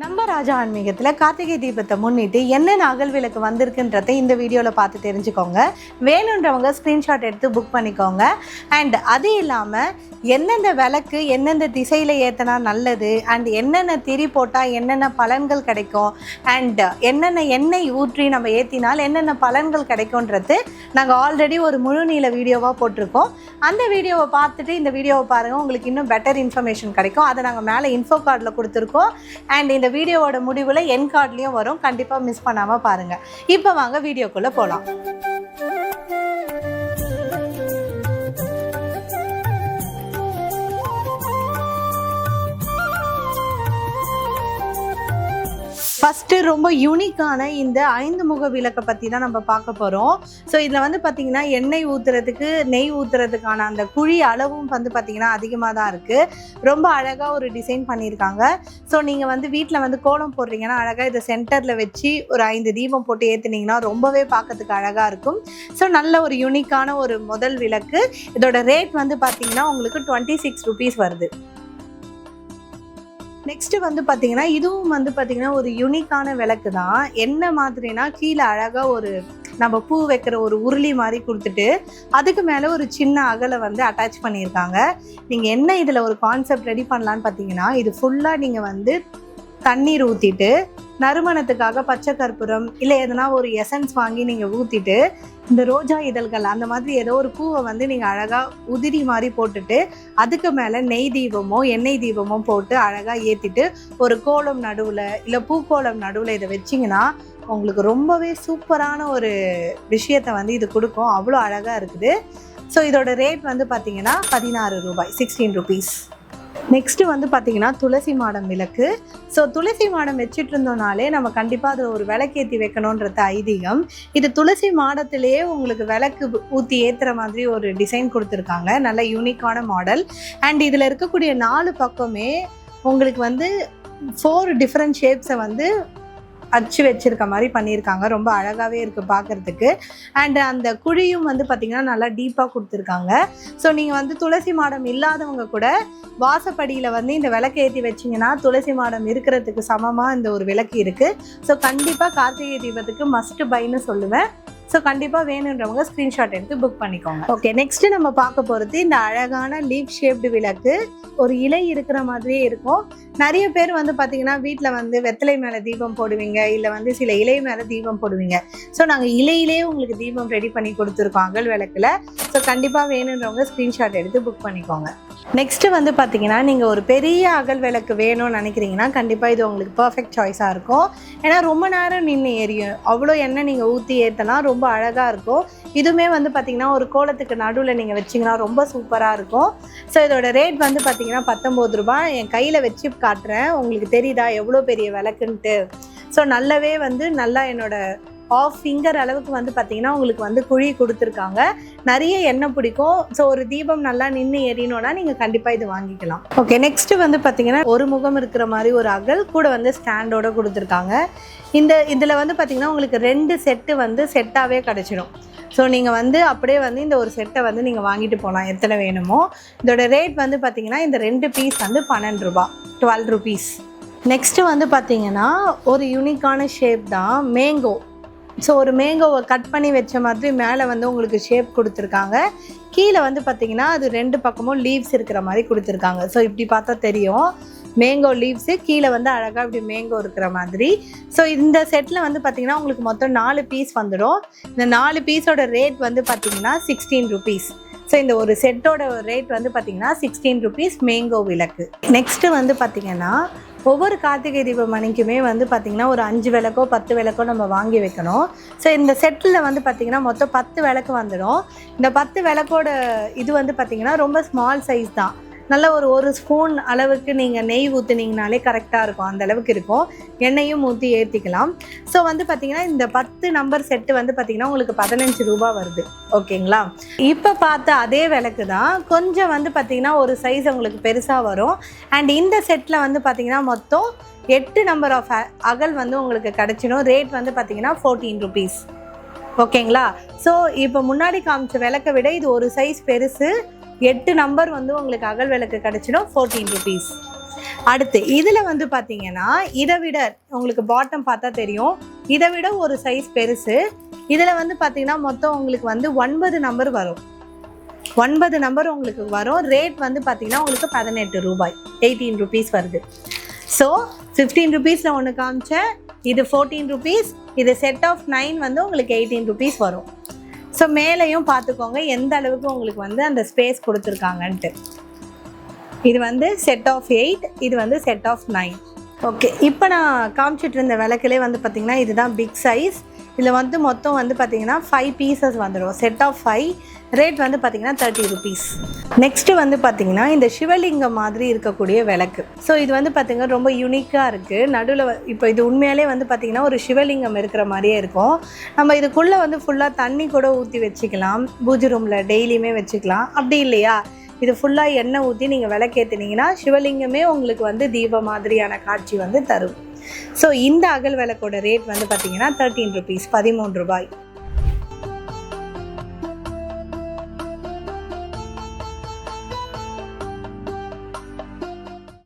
நம்ம ராஜா ஆன்மீகத்தில் கார்த்திகை தீபத்தை முன்னிட்டு என்னென்ன அகல் விளக்கு வந்திருக்குன்றதை இந்த வீடியோவில் பார்த்து தெரிஞ்சுக்கோங்க. வேணுன்றவங்க ஸ்க்ரீன்ஷாட் எடுத்து புக் பண்ணிக்கோங்க. அண்ட் அது இல்லாமல் எந்தெந்த விளக்கு எந்தெந்த திசையில் ஏற்றினா நல்லது அண்ட் என்னென்ன திரி போட்டால் என்னென்ன பலன்கள் கிடைக்கும் அண்ட் என்னென்ன எண்ணெய் ஊற்றி நம்ம ஏற்றினால் என்னென்ன பலன்கள் கிடைக்கும்ன்றது நாங்கள் ஆல்ரெடி ஒரு முழு நீள வீடியோவாக போட்டிருக்கோம். அந்த வீடியோவை பார்த்துட்டு இந்த வீடியோவை பாருங்கள் உங்களுக்கு இன்னும் பெட்டர் இன்ஃபர்மேஷன் கிடைக்கும். அதை நாங்கள் மேலே இன்ஃபோ கார்டில் கொடுத்துருக்கோம். அண்ட் இந்த வீடியோவோட முடிவில் என் கார்ட்லேயும் வரும். கண்டிப்பாக மிஸ் பண்ணாமல் பாருங்கள் இப்போ வாங்க வீடியோக்குள்ளே போகலாம் ஃபஸ்ட்டு ரொம்ப யூனிக்கான இந்த ஐந்து முக விளக்கை பற்றி தான் நம்ம பார்க்க போகிறோம் ஸோ இதில் வந்து பார்த்திங்கன்னா எண்ணெய் ஊற்றுறதுக்கு நெய் ஊற்றுறதுக்கான அந்த குழி அளவும் வந்து பார்த்திங்கன்னா அதிகமாக தான் இருக்குது ரொம்ப அழகாக ஒரு டிசைன் பண்ணியிருக்காங்க. ஸோ நீங்கள் வந்து வீட்டில் வந்து கோலம் போடுறீங்கன்னா அழகாக இதை சென்டரில் வச்சு ஒரு ஐந்து தீபம் போட்டு ஏற்றுனீங்கன்னா ரொம்பவே பார்க்கறதுக்கு அழகாக இருக்கும். ஸோ நல்ல ஒரு யூனிக்கான ஒரு முதல் விளக்கு. இதோட ரேட் வந்து பார்த்திங்கன்னா உங்களுக்கு டுவெண்ட்டி சிக்ஸ் ருபீஸ் வருது. நெக்ஸ்ட் வந்து பார்த்தீங்கன்னா இதுவும் வந்து பார்த்தீங்கன்னா ஒரு யூனிக்கான விளக்கு தான் என்ன மாதிரினா கீழே அழகாக ஒரு நம்ம பூ வைக்கிற ஒரு உருளி மாதிரி கொடுத்துட்டு அதுக்கு மேலே ஒரு சின்ன அகலை வந்து அட்டாச் பண்ணியிருக்காங்க. நீங்கள் என்ன இதில் ஒரு கான்செப்ட் ரெடி பண்ணலான்னு பார்த்தீங்கன்னா இது ஃபுல்லாக நீங்கள் வந்து தண்ணீர் ஊற்றிட்டு நறுமணத்துக்காக பச்சை கற்பூரம் இல்லை எதனா ஒரு எசன்ஸ் வாங்கி நீங்கள் ஊற்றிட்டு இந்த ரோஜா இதழ்கள் அந்த மாதிரி ஏதோ ஒரு பூவை வந்து நீங்கள் அழகாக உதிரி மாதிரி போட்டுட்டு அதுக்கு மேலே நெய் தீபமோ எண்ணெய் தீபமோ போட்டு அழகாக ஏற்றிட்டு ஒரு கோலம் நடுவில் இல்லை பூக்கோலம் நடுவில் இதை வச்சிங்கன்னா உங்களுக்கு ரொம்பவே சூப்பரான ஒரு விஷயத்தை வந்து இது கொடுக்கும். அவ்வளோ அழகாக இருக்குது. ஸோ இதோட ரேட் வந்து பார்த்தீங்கன்னா பதினாறு ரூபாய் சிக்ஸ்டீன் ருபீஸ் நெக்ஸ்ட் வந்து பார்த்தீங்கன்னா துளசி மாடம் விளக்கு. ஸோ துளசி மாடம் வச்சுட்டு இருந்தோம்னாலே நம்ம கண்டிப்பாக அதில் ஒரு விளக்கேற்றி வைக்கணுன்றது ஐதீகம். இது துளசி மாடத்திலேயே உங்களுக்கு விளக்கு ஊற்றி ஏற்றுற மாதிரி ஒரு டிசைன் கொடுத்துருக்காங்க. நல்ல யூனிக்கான மாடல் அண்ட் இதில் இருக்கக்கூடிய நாலு பக்கமே உங்களுக்கு வந்து ஃபோர் டிஃப்ரெண்ட் ஷேப்ஸை வந்து அச்சு வச்சிருக்க மாதிரி பண்ணியிருக்காங்க. ரொம்ப அழகாகவே இருக்குது பார்க்குறதுக்கு அண்ட் அந்த குழியும் வந்து பார்த்திங்கன்னா நல்லா டீப்பாக கொடுத்துருக்காங்க. ஸோ நீங்கள் வந்து துளசி மாடம் இல்லாதவங்க கூட வாசப்படியில் வந்து இந்த விளக்கு ஏற்றி வச்சிங்கன்னா துளசி மாடம் இருக்கிறதுக்கு சமமாக இந்த ஒரு விளக்கு இருக்குது ஸோ கண்டிப்பாக கார்த்திகை தீபத்துக்கு மஸ்ட் பைன்னு சொல்லுவேன். ஸோ கண்டிப்பாக வேணுன்றவங்க ஸ்க்ரீன்ஷாட் எடுத்து புக் பண்ணிக்கோங்க. ஓகே நெக்ஸ்ட் நம்ம பார்க்க போகிறது இந்த அழகான லீப் ஷேப்டு விளக்கு. ஒரு இலை இருக்கிற மாதிரியே இருக்கும். நிறைய பேர் வந்து பார்த்தீங்கன்னா வீட்டில் வந்து வெத்தலை மேலே தீபம் போடுவீங்க இல்லை வந்து சில இலை மேலே தீபம் போடுவீங்க. ஸோ நாங்கள் இலையிலே உங்களுக்கு தீபம் ரெடி பண்ணி கொடுத்துருக்கோம் அகல் விளக்கில். ஸோ கண்டிப்பாக வேணுன்றவங்க ஸ்க்ரீன்ஷாட் எடுத்து புக் பண்ணிக்கோங்க. நெக்ஸ்ட்டு வந்து பார்த்தீங்கன்னா நீங்கள் ஒரு பெரிய அகல் விளக்கு வேணும்னு நினைக்கிறீங்கன்னா கண்டிப்பாக இது உங்களுக்கு பர்ஃபெக்ட் சாய்ஸாக இருக்கும். ஏன்னா ரொம்ப நேரம் நின்று எரியும். அவ்வளோ எண்ணெய் நீங்கள் ஊற்றி ஏற்றலாம் ரொம்ப அழகாக இருக்கும். இதுவுமே வந்து பார்த்திங்கன்னா ஒரு கோலத்துக்கு நடுவில் நீங்கள் வச்சிங்கன்னா ரொம்ப சூப்பராக இருக்கும். ஸோ இதோட ரேட் வந்து பார்த்தீங்கன்னா பத்தொம்போது ரூபாய். என் கையில் வச்சு காட்டுறேன். உங்களுக்கு தெரியுதா எவ்வளோ பெரிய விளக்குன்ட்டு. ஸோ நல்லாவே வந்து நல்லா என்னோட ஆஃப் ஃபிங்கர் அளவுக்கு வந்து பார்த்தீங்கன்னா உங்களுக்கு வந்து குழி கொடுத்துருக்காங்க. நிறைய எண்ணெய் பிடிக்கும். ஸோ ஒரு தீபம் நல்லா நின்று எரியணும்னா நீங்கள் கண்டிப்பாக இது வாங்கிக்கலாம். ஓகே நெக்ஸ்ட் வந்து பார்த்தீங்கன்னா ஒரு முகம் இருக்கிற மாதிரி ஒரு அகல் கூட வந்து ஸ்டாண்டோட கொடுத்துருக்காங்க. இந்த இதில் வந்து பார்த்தீங்கன்னா உங்களுக்கு ரெண்டு செட்டு வந்து செட்டாகவே கிடச்சிடும். ஸோ நீங்கள் வந்து அப்படியே வந்து இந்த ஒரு செட்டை வந்து நீங்கள் வாங்கிட்டு போகலாம் எத்தனை வேணுமோ. இதோட ரேட் வந்து பார்த்தீங்கன்னா இந்த ரெண்டு பீஸ் வந்து பன்னெண்டு ரூபா டுவெல் ருபீஸ் நெக்ஸ்ட்டு வந்து பார்த்தீங்கன்னா ஒரு யூனிக்கான ஷேப் தான் மேங்கோ ஸோ ஒரு மேங்கோவை கட் பண்ணி வச்ச மாதிரி மேலே வந்து உங்களுக்கு ஷேப் கொடுத்துருக்காங்க. கீழே வந்து பார்த்தீங்கன்னா அது ரெண்டு பக்கமும் லீவ்ஸ் இருக்கிற மாதிரி கொடுத்துருக்காங்க. ஸோ இப்படி பார்த்தா தெரியும். மேங்கோ லீவ்ஸு கீழே வந்து அழகாக இப்படி மேங்கோ இருக்கிற மாதிரி. ஸோ இந்த செட்டில் வந்து பார்த்தீங்கன்னா உங்களுக்கு மொத்தம் நாலு பீஸ் வந்துடும். இந்த நாலு பீஸோட ரேட் வந்து பார்த்தீங்கன்னா சிக்ஸ்டீன் ருபீஸ் ஸோ இந்த ஒரு செட்டோட ரேட் வந்து பார்த்திங்கன்னா சிக்ஸ்டீன் ருபீஸ் மேங்கோ விளக்கு. நெக்ஸ்ட்டு வந்து பார்த்திங்கன்னா ஒவ்வொரு கார்த்திகை தீபம் மணிக்குமே வந்து பார்த்திங்கன்னா ஒரு அஞ்சு விளக்கோ பத்து விளக்கோ நம்ம வாங்கி வைக்கணும். ஸோ இந்த செட்டில் வந்து பார்த்திங்கன்னா மொத்தம் பத்து விளக்கு வந்துடும் இந்த பத்து விளக்கோட இது வந்து பார்த்திங்கன்னா ரொம்ப ஸ்மால் சைஸ் தான். நல்ல ஒரு ஒரு ஸ்பூன் அளவுக்கு நீங்கள் நெய் ஊற்றுனீங்கனாலே கரெக்டாக இருக்கும். அந்த அளவுக்கு இருக்கும். எண்ணெயும் ஊற்றி ஏற்றிக்கலாம் ஸோ வந்து பார்த்திங்கன்னா இந்த பத்து நம்பர் செட்டு வந்து பார்த்திங்கன்னா உங்களுக்கு பதினஞ்சு ரூபா வருது. ஓகேங்களா? இப்போ பார்த்த அதே விளக்கு தான். கொஞ்சம் வந்து பார்த்திங்கன்னா ஒரு சைஸ் உங்களுக்கு பெருசாக வரும். அண்ட் இந்த செட்டில் வந்து பார்த்திங்கன்னா மொத்தம் எட்டு நம்பர் ஆஃப் அகல் வந்து உங்களுக்கு கிடச்சிடும். ரேட் வந்து பார்த்திங்கன்னா ஃபோர்டீன் ருபீஸ் ஓகேங்களா? ஸோ இப்போ முன்னாடி காமிச்ச விளக்கை விட இது ஒரு சைஸ் பெருசு. எட்டு நம்பர் வந்து உங்களுக்கு அகல் விளக்கு கிடச்சிடும் ஃபோர்டீன் ருபீஸ் அடுத்து இதில் வந்து பார்த்தீங்கன்னா இதை விட உங்களுக்கு பாட்டம் பார்த்தா தெரியும். இதை விட ஒரு சைஸ் பெருசு. இதில் வந்து பார்த்தீங்கன்னா மொத்தம் உங்களுக்கு வந்து ஒன்பது நம்பர் வரும். ஒன்பது நம்பர் உங்களுக்கு வரும். ரேட் வந்து பார்த்தீங்கன்னா உங்களுக்கு பதினெட்டு ரூபாய். எயிட்டீன் ருபீஸ் வருது. ஸோ ஃபிஃப்டீன் ருபீஸில் ஒன்று காமிச்சேன். இது ஃபோர்டீன் ருபீஸ் இது செட் ஆஃப் நைன் வந்து உங்களுக்கு எயிட்டீன் ருபீஸ் வரும். ஸோ மேலேயும் பார்த்துக்கோங்க எந்த அளவுக்கு உங்களுக்கு வந்து அந்த ஸ்பேஸ் கொடுத்துருக்காங்கன்ட்டு. இது வந்து செட் ஆஃப் எயிட் இது வந்து செட் ஆஃப் நைன் ஓகே இப்போ நான் காமிச்சிட்டு இருந்த விளக்கிலே வந்து பார்த்தீங்கன்னா இதுதான் பிக் சைஸ் இதில் வந்து மொத்தம் வந்து பார்த்தீங்கன்னா ஃபைவ் பீசஸ் வந்துடும் செட் ஆஃப் ஃபைவ் ரேட் வந்து பார்த்தீங்கன்னா தேர்ட்டி ருபீஸ் நெக்ஸ்ட்டு வந்து பார்த்தீங்கன்னா இந்த சிவலிங்கம் மாதிரி இருக்கக்கூடிய விளக்கு. ஸோ இது வந்து பார்த்தீங்கன்னா ரொம்ப யூனிக்காக இருக்குது நடுவில் இப்போ இது உண்மையாலே வந்து பார்த்தீங்கன்னா ஒரு சிவலிங்கம் இருக்கிற மாதிரியே இருக்கும். நம்ம இதுக்குள்ளே வந்து ஃபுல்லாக தண்ணி கூட ஊற்றி வச்சுக்கலாம். பூஜை ரூமில் டெய்லியுமே வச்சுக்கலாம். அப்படி இல்லையா? இது ஃபுல்லாக எண்ணெய் ஊற்றி நீங்கள் விளக்கேற்றினீங்கன்னா சிவலிங்கமே உங்களுக்கு வந்து தீப மாதிரியான காட்சி வந்து தரும். ஸோ இந்த அகல் விளக்கோட ரேட் வந்து பார்த்தீங்கன்னா தேர்ட்டீன் ருபீஸ் பதிமூன்று ரூபாய்.